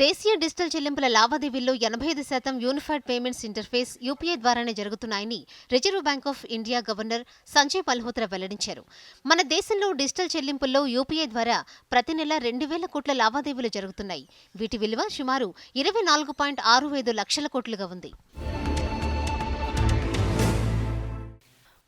దేశీయ డిజిటల్ చెల్లింపుల లావాదేవీల్లో ఎనభై ఐదు శాతం యూనిఫైడ్ పేమెంట్స్ ఇంటర్ఫేస్ యూపీఐ ద్వారానే జరుగుతున్నాయని reserve bank of India governor Sanjay Malhotra వెల్లడించారు. మన దేశంలో డిజిటల్ చెల్లింపుల్లో యూపీఐ ద్వారా ప్రతి నెల రెండు వేల కోట్ల లావాదేవీలు జరుగుతున్నాయి. వీటి విలువ సుమారు ఇరవై నాలుగు పాయింట్ ఆరు ఐదు లక్షల కోట్లుగా ఉంది.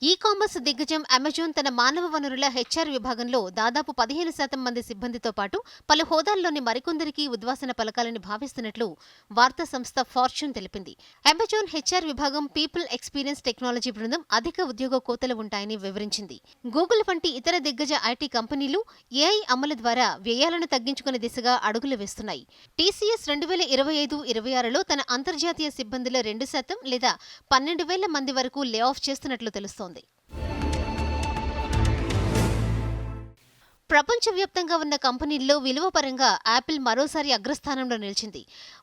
ఈ కామర్స్ దిగ్గజం అమెజాన్ తన మానవ వనరుల హెచ్ఆర్ విభాగంలో దాదాపు పదిహేను శాతం మంది సిబ్బందితో పాటు పలు హోదాల్లోని మరికొందరికి ఉద్వాసన పలకాలని భావిస్తున్నట్లు వార్తా సంస్థ ఫార్చ్యూన్ తెలిపింది. అమెజాన్ హెచ్ఆర్ విభాగం పీపుల్ ఎక్స్పీరియన్స్ టెక్నాలజీ బృందం అధిక ఉద్యోగ కోతలు ఉంటాయని వివరించింది. గూగుల్ వంటి ఇతర దిగ్గజ ఐటీ కంపెనీలు ఏఐ అమలు ద్వారా వ్యయాలను తగ్గించుకునే దిశగా అడుగులు వేస్తున్నాయి. టీసీఎస్ రెండు వేల ఇరవై ఐదు ఇరవై ఆరులో తన అంతర్జాతీయ సిబ్బందిలో రెండు శాతం లేదా పన్నెండు వేల మంది వరకు లే ఆఫ్ చేస్తున్నట్లు తెలుస్తోంది. ప్రపంచవ్యాప్తంగా ఉన్న కంపెనీల్లో విలువ పరంగా యాపిల్ మరోసారి అగ్రస్థానంలో నిలిచింది.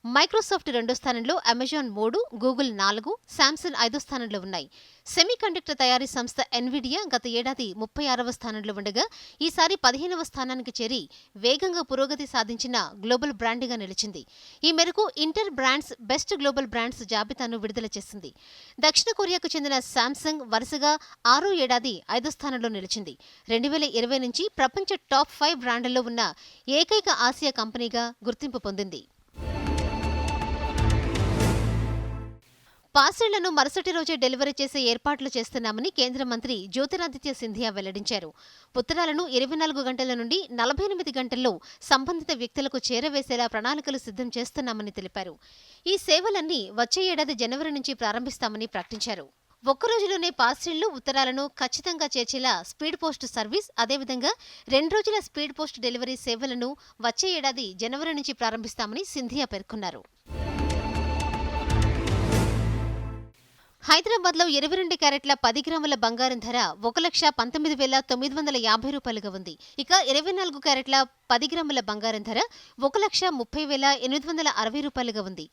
మైక్రోసాఫ్ట్ రెండో స్థానంలో అమెజాన్ మూడు గూగుల్ నాలుగు శాంసంగ్ ఐదో స్థానంలో ఉన్నాయి. సెమీకండక్టర్ తయారీ సంస్థ ఎన్విడియా గత ఏడాది ముప్పై ఆరవ స్థానంలో ఉండగా ఈసారి పదిహేనవ స్థానానికి చేరి వేగంగా పురోగతి సాధించిన గ్లోబల్ బ్రాండ్గా నిలిచింది. ఈ మేరకు inter brands best global brands జాబితాను విడుదల చేసింది. దక్షిణ కొరియాకు చెందిన శాంసంగ్ వరుసగా ఆరో ఏడాది ఐదో స్థానంలో నిలిచింది. రెండు వేల ఇరవై నుంచి ప్రపంచ టాప్ ఫైవ్ బ్రాండ్లలో ఉన్న ఏకైక ఆసియా కంపెనీగా గుర్తింపు పొందింది. పార్సిళ్ళను మరుసటి రోజే డెలివరీ చేసే ఏర్పాట్లు చేస్తున్నామని కేంద్ర మంత్రి జ్యోతిరాదిత్య సింధియా వెల్లడించారు. ఉత్తరాలను ఇరవై నాలుగు గంటల నుండి నలభై ఎనిమిది గంటల్లో సంబంధిత వ్యక్తులకు చేరవేసేలా ప్రణాళికలు సిద్ధం చేస్తున్నామని తెలిపారు. ఈ సేవలన్నీ వచ్చే ఏడాది జనవరి నుంచి ప్రారంభిస్తామని ప్రకటించారు. ఒక్క రోజులోనే పార్సిళ్ళు ఉత్తరాలను ఖచ్చితంగా చేర్చేలా స్పీడ్ పోస్ట్ సర్వీస్ అదేవిధంగా రెండు రోజుల స్పీడ్ పోస్ట్ డెలివరీ సేవలను వచ్చే ఏడాది జనవరి నుంచి ప్రారంభిస్తామని సింధియా పేర్కొన్నారు. హైదరాబాద్లో ఇరవై రెండు క్యారెట్ల పది గ్రాముల బంగారం ధర ఒక లక్ష పంతొమ్మిది వేల తొమ్మిది వందల యాభై రూపాయలుగా ఉంది. ఇక ఇరవై నాలుగు క్యారెట్ల పది గ్రాముల బంగారం ధర ఒక లక్ష ముప్పై వేల ఎనిమిది వందల అరవై రూపాయలుగా ఉంది.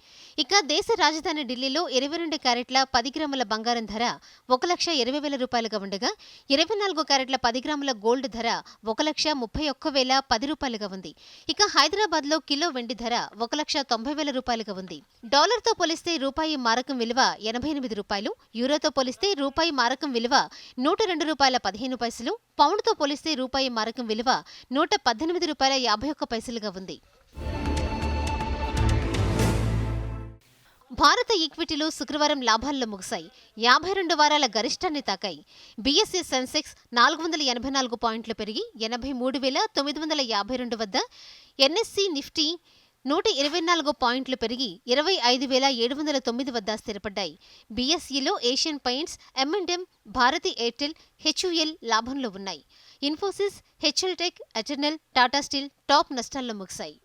ఇక దేశ రాజధాని ఢిల్లీలో ఇరవై రెండు క్యారెట్ల పది గ్రాముల బంగారం ధర ఒక లక్ష ఇరవై వేల రూపాయలుగా ఉండగా ఇరవై నాలుగు క్యారెట్ల పది గ్రాముల గోల్డ్ ధర ఒక లక్ష ముప్పై ఒక్క వేల పది రూపాయలుగా ఉంది. ఇక హైదరాబాద్లో కిలో వెండి ధర ఒక లక్ష తొంభై వేల రూపాయలుగా ఉంది. డాలర్తో పోలిస్తే రూపాయి మారకం విలువ ఎనభై ఎనిమిది రూపాయలు యూరోతో పోలిస్తే రూపాయి మారకం విలువ నూట రెండు రూపాయల పదిహేను పైసలు పౌండ్తో పోలిస్తే రూపాయి మారకం విలువ నూట పద్దెనిమిది రూపాయల యాభై ఒక్క పైసలుగా ఉంది. భారత ఈక్విటీలు శుక్రవారం లాభాల్లో ముగిశాయి. యాభై రెండు వారాల గరిష్టాన్ని తాకాయి. బీఎస్సీ సెన్సెక్స్ నాలుగు వందల ఎనభై నాలుగు పాయింట్లు పెరిగి ఎనభై మూడు వేల తొమ్మిది వందల యాభై రెండు వద్ద ఎన్ఎస్సి నిఫ్టీ నూట ఇరవై నాలుగు పాయింట్లు పెరిగి ఇరవై ఐదు వేల ఏడు వందల తొమ్మిది వద్ద స్థిరపడ్డాయి. బీఎస్ఈలో Asian paints M and M Bharti Airtel HUL లాభంలో ఉన్నాయి. Infosys HCL tech Tata steel top నష్టాల్లో ముగిశాయి.